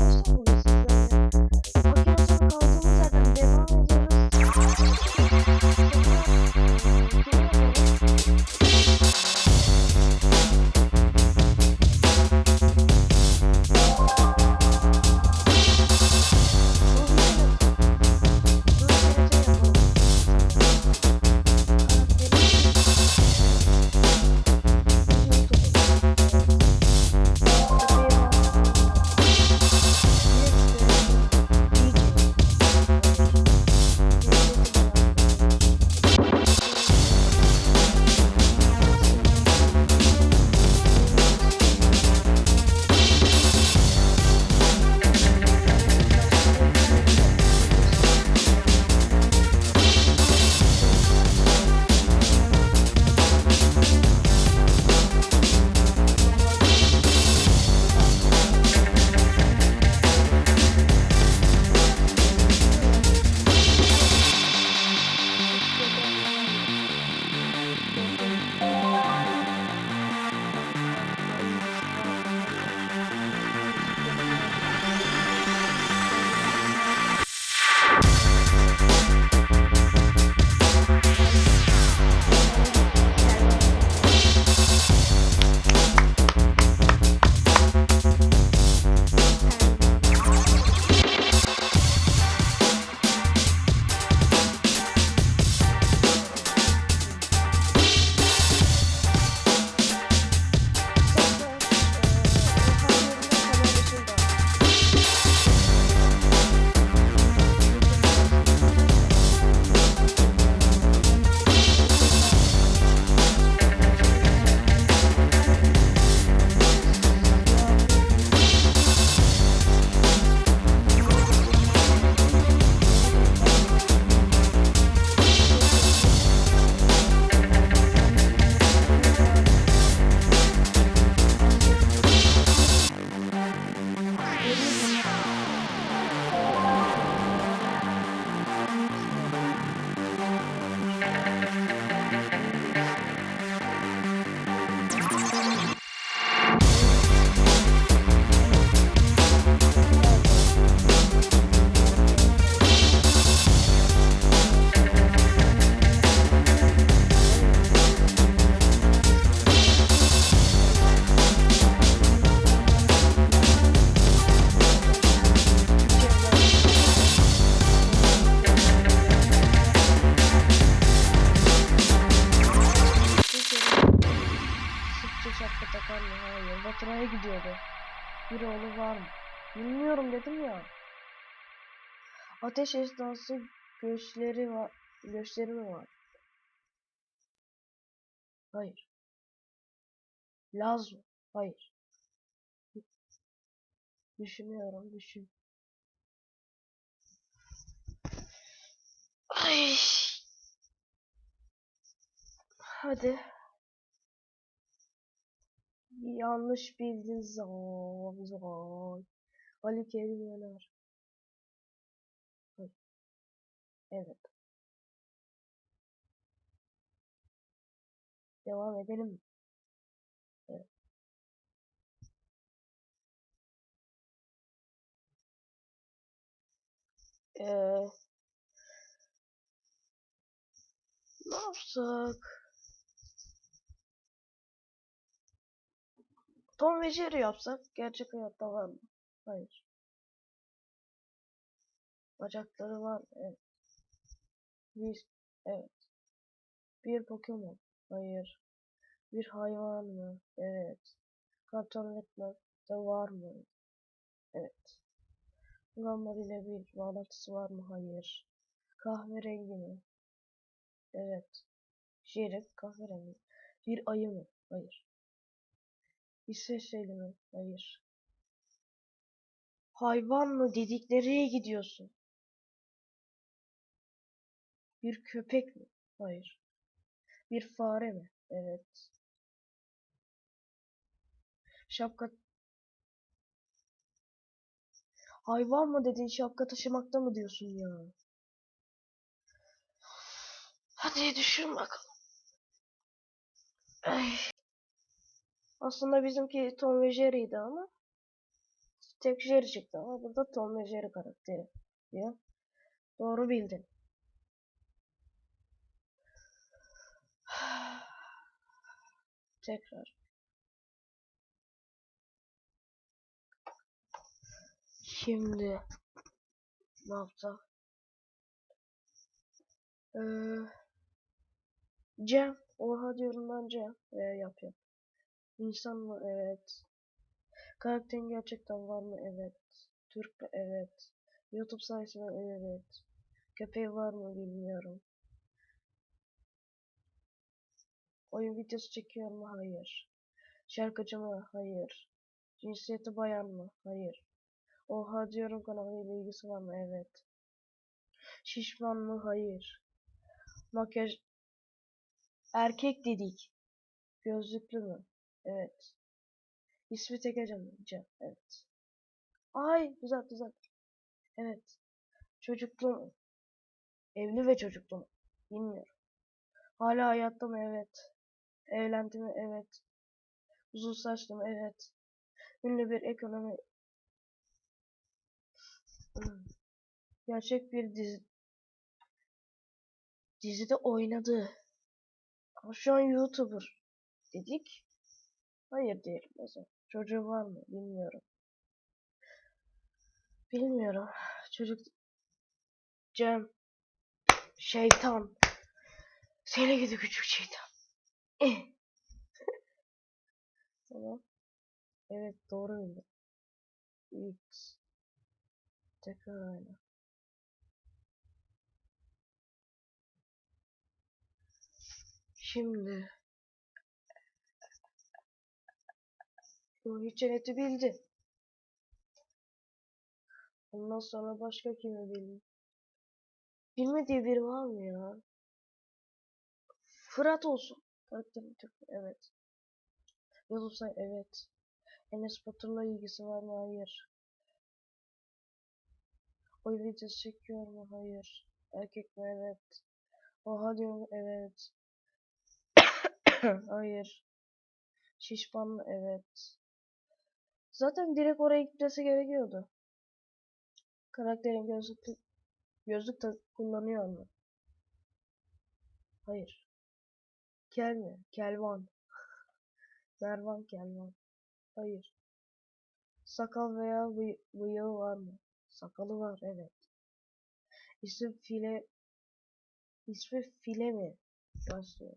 arkadaşlar Takar mı? Hayır. Batıraya gidiyordu. Bir oğlu var mı? Bilmiyorum dedim ya. Ateş esnası göçleri var. Göçleri mi var? Hayır. Laz mı? Hayır. Düşünüyorum, düşün. Ay. Hadi. Yanlış bildin zan zan. Ali kelimeler. Hayır. Evet. Devam edelim mi? Evet. Ee, ne yapsak? Tom ve Jerry yapsak gerçek hayatta var mı? Hayır. Bacakları var. Evet. Bir, evet. Bir Pokemon. Hayır. Bir hayvan mı? Evet. Cartoon Network'te var mı? Evet. Gamma ile bir bağlantısı var mı? Hayır. Kahverengi mi? Evet. Jerry kahverengi. Bir ayı mı? Hayır. Teli mi? Hayır. Hayvan mı dedik nereye gidiyorsun? Bir köpek mi? Hayır. Bir fare mi? Evet. Şapka Hayvan mı dedin şapka taşımakta mı diyorsun ya? Hadi düşün bakalım. Ay. Aslında bizimki Tom ve Jerry'di ama tek Jerry çıktı ama burada Tom ve Jerry karakteri diyor. Doğru bildin. Tekrar. Şimdi ne yapsak? Ee, Cem. Oha diyorum ben Cem. Ee, yap yap. İnsan mı? Evet. Karakterin gerçekten var mı? Evet. Türk mü? Evet. YouTube sayısı mı? Evet. Köpeği var mı? Bilmiyorum. Oyun videosu çekiyor mu? Hayır. Şarkıcı mı? Hayır. Cinsiyeti bayan mı? Hayır. Oha diyorum kanalıyla ilgisi var mı? Evet. Şişman mı? Hayır. Makyaj erkek dedik. Gözlüklü mü? Evet. İsmi Tekece mi? Cem. Evet. Ay güzel güzel. Evet. Çocuklu mu? Evli ve çocuklu mu? Bilmiyorum. Hala hayatta mı? Evet. Evlendi mi? Evet. Uzun saçlı mı? Evet. Ünlü bir ekonomi Hmm. Gerçek bir dizi dizide oynadı. Ama şu an YouTuber dedik. Hayır diyelim mesela. Çocuğu var mı? Bilmiyorum. Bilmiyorum. Çocuk Cem şeytan seni gidi küçük şeytan. Tamam. Evet doğru bildim. X. Tekrar aynı. Şimdi Ruhi Çenet'i bildi. Ondan sonra başka kimi bildi? Bilmediği biri var mı ya? Fırat olsun. Karakterin Türk. Evet. Yolsa evet. Enes Batur'la ilgisi var mı? Hayır. Oy videosu çekiyor mu? Hayır. Erkek mi? Evet. Oha diyor mu? Evet. Hayır. Şişman mı? Evet. Zaten direkt oraya gitmesi gerekiyordu. Karakterin gözlük gözlük de kullanıyor mu? Hayır. Kel mi? Kelvan. Mervan Kelvan. Hayır. Sakal veya bıy bıyığı var mı? Sakalı var evet. İsim file İsmi file mi? Başlıyor.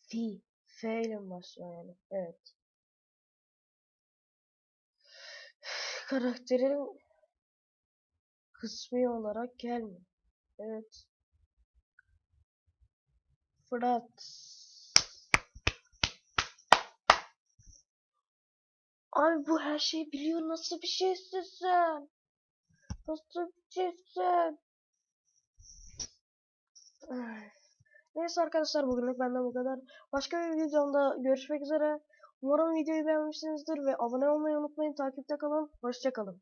Fi. F ile başlıyor yani? Evet. Karakterin kısmi olarak gelme. Evet. Fırat. Abi bu her şeyi biliyor. Nasıl bir şeysin sen? Nasıl bir şeysin? Neyse arkadaşlar bugünlük benden bu kadar. Başka bir videomda görüşmek üzere. Umarım videoyu beğenmişsinizdir ve abone olmayı unutmayın. Takipte kalın. Hoşçakalın.